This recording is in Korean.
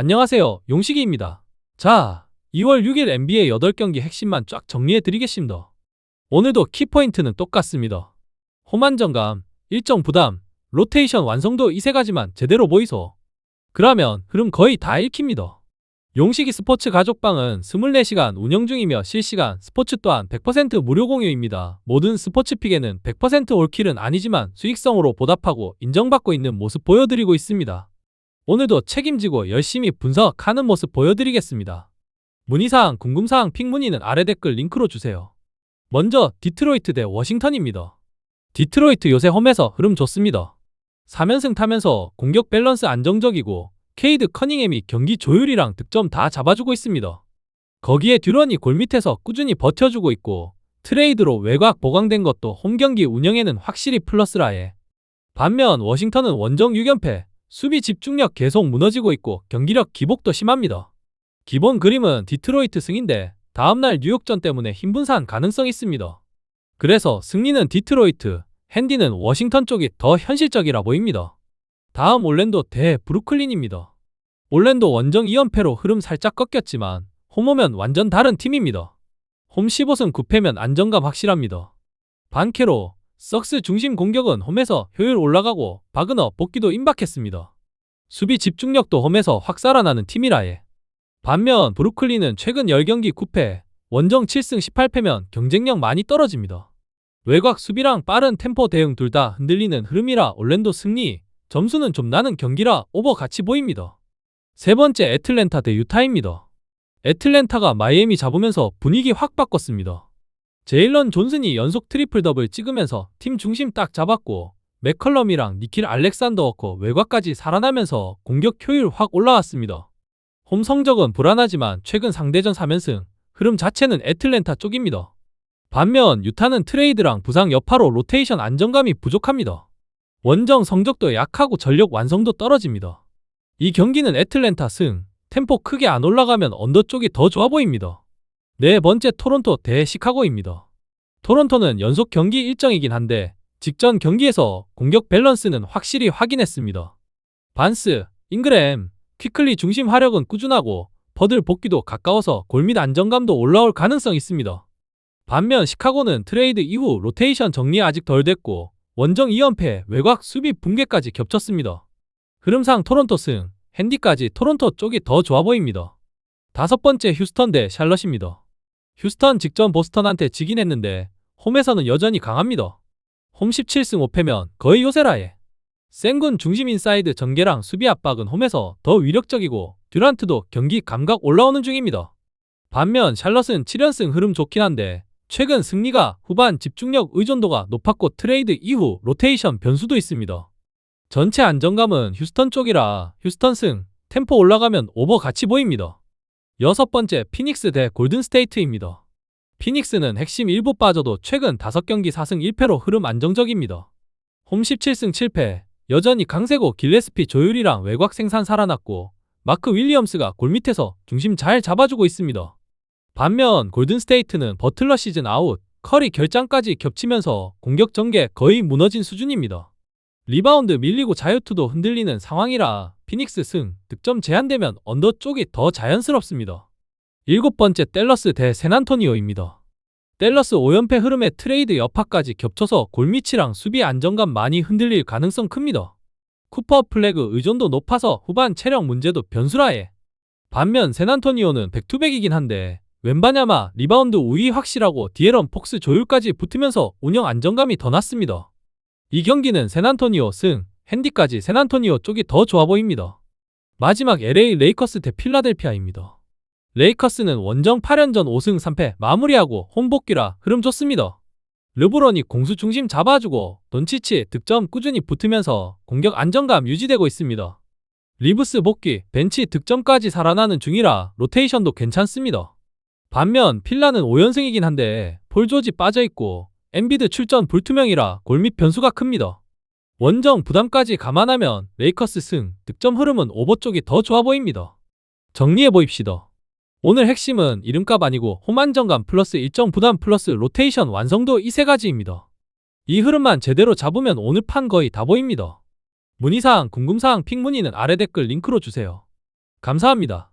안녕하세요. 용식이입니다. 자, 2월 6일 NBA 8경기 핵심만 쫙 정리해 드리겠습니다. 오늘도 키포인트는 똑같습니다. 홈안정감, 일정 부담, 로테이션 완성도 이 세 가지만 제대로 보이소. 그러면 흐름 거의 다 읽힙니다. 용식이 스포츠 가족방은 24시간 운영 중이며 실시간 스포츠 또한 100% 무료 공유입니다. 모든 스포츠 픽에는 100% 올킬은 아니지만 수익성으로 보답하고 인정받고 있는 모습 보여드리고 있습니다. 오늘도 책임지고 열심히 분석하는 모습 보여드리겠습니다. 문의사항, 궁금사항 픽 문의는 아래 댓글 링크로 주세요. 먼저 디트로이트 대 워싱턴입니다. 디트로이트 요새 홈에서 흐름 좋습니다. 3연승 타면서 공격 밸런스 안정적이고 케이드 커닝햄이 경기 조율이랑 득점 다 잡아주고 있습니다. 거기에 듀런이 골 밑에서 꾸준히 버텨주고 있고 트레이드로 외곽 보강된 것도 홈 경기 운영에는 확실히 플러스라해. 반면 워싱턴은 원정 6연패, 수비 집중력 계속 무너지고 있고 경기력 기복도 심합니다. 기본 그림은 디트로이트 승인데 다음날 뉴욕전 때문에 힘분산 가능성 있습니다. 그래서 승리는 디트로이트, 핸디는 워싱턴 쪽이 더 현실적이라 보입니다. 다음 올랜도 대 브루클린입니다. 올랜도 원정 2연패로 흐름 살짝 꺾였지만 홈오면 완전 다른 팀입니다. 홈 15승 9패면 안정감 확실합니다. 반캐로 썩스 중심 공격은 홈에서 효율 올라가고 바그너 복귀도 임박했습니다. 수비 집중력도 홈에서 확 살아나는 팀이라해. 반면 브루클린은 최근 10경기 9패, 원정 7승 18패면 경쟁력 많이 떨어집니다. 외곽 수비랑 빠른 템포 대응 둘 다 흔들리는 흐름이라 올랜도 승리, 점수는 좀 나는 경기라 오버 같이 보입니다. 세 번째 애틀랜타 대 유타입니다. 애틀랜타가 마이애미 잡으면서 분위기 확 바꿨습니다. 제일런 존슨이 연속 트리플 더블 찍으면서 팀 중심 딱 잡았고 맥컬럼이랑 니킬 알렉산더 워커 외곽까지 살아나면서 공격 효율 확 올라왔습니다. 홈 성적은 불안하지만 최근 상대전 3연승, 흐름 자체는 애틀랜타 쪽입니다. 반면 유타는 트레이드랑 부상 여파로 로테이션 안정감이 부족합니다. 원정 성적도 약하고 전력 완성도 떨어집니다. 이 경기는 애틀랜타 승, 템포 크게 안 올라가면 언더 쪽이 더 좋아 보입니다. 네 번째 토론토 대 시카고입니다. 토론토는 연속 경기 일정이긴 한데 직전 경기에서 공격 밸런스는 확실히 확인했습니다. 반스, 잉그램, 퀴클리 중심 화력은 꾸준하고 버들 복귀도 가까워서 골밑 안정감도 올라올 가능성 있습니다. 반면 시카고는 트레이드 이후 로테이션 정리 아직 덜 됐고 원정 2연패 외곽 수비 붕괴까지 겹쳤습니다. 흐름상 토론토 승, 핸디까지 토론토 쪽이 더 좋아 보입니다. 다섯 번째 휴스턴 대 샬럿입니다. 휴스턴 직전 보스턴한테 지긴 했는데 홈에서는 여전히 강합니다. 홈 17승 5패면 거의 요새라에. 센군 중심 인사이드 전개랑 수비 압박은 홈에서 더 위력적이고 듀란트도 경기 감각 올라오는 중입니다. 반면 샬럿은 7연승 흐름 좋긴 한데 최근 승리가 후반 집중력 의존도가 높았고 트레이드 이후 로테이션 변수도 있습니다. 전체 안정감은 휴스턴 쪽이라 휴스턴 승, 템포 올라가면 오버 같이 보입니다. 여섯 번째 피닉스 대 골든스테이트입니다. 피닉스는 핵심 일부 빠져도 최근 5경기 4승 1패로 흐름 안정적입니다. 홈 17승 7패, 여전히 강세고 길레스피 조율이랑 외곽 생산 살아났고 마크 윌리엄스가 골 밑에서 중심 잘 잡아주고 있습니다. 반면 골든스테이트는 버틀러 시즌 아웃, 커리 결장까지 겹치면서 공격 전개 거의 무너진 수준입니다. 리바운드 밀리고 자유투도 흔들리는 상황이라 피닉스 승, 득점 제한되면 언더 쪽이 더 자연스럽습니다. 일곱 번째 댈러스 대 샌안토니오입니다. 댈러스 5연패 흐름에 트레이드 여파까지 겹쳐서 골밑이랑 수비 안정감 많이 흔들릴 가능성 큽니다. 쿠퍼 플래그 의존도 높아서 후반 체력 문제도 변수라해. 반면 샌안토니오는 백투백이긴 한데 웬바냐마 리바운드 우위 확실하고 디에런 폭스 조율까지 붙으면서 운영 안정감이 더 났습니다. 이 경기는 샌안토니오 승, 핸디까지 샌안토니오 쪽이 더 좋아 보입니다. 마지막 LA 레이커스 대 필라델피아입니다. 레이커스는 원정 8연전 5승 3패 마무리하고 홈복귀라 흐름 좋습니다. 르브론이 공수 중심 잡아주고 돈치치 득점 꾸준히 붙으면서 공격 안정감 유지되고 있습니다. 리브스 복귀, 벤치 득점까지 살아나는 중이라 로테이션도 괜찮습니다. 반면 필라는 5연승이긴 한데 폴조지 빠져있고 엔비드 출전 불투명이라 골밑 변수가 큽니다. 원정 부담까지 감안하면 레이커스 승, 득점 흐름은 오버 쪽이 더 좋아 보입니다. 정리해 보입시다. 오늘 핵심은 이름값 아니고 홈 안정감 플러스 일정 부담 플러스 로테이션 완성도 이 세 가지입니다. 이 흐름만 제대로 잡으면 오늘 판 거의 다 보입니다. 문의사항, 궁금사항 픽 문의는 아래 댓글 링크로 주세요. 감사합니다.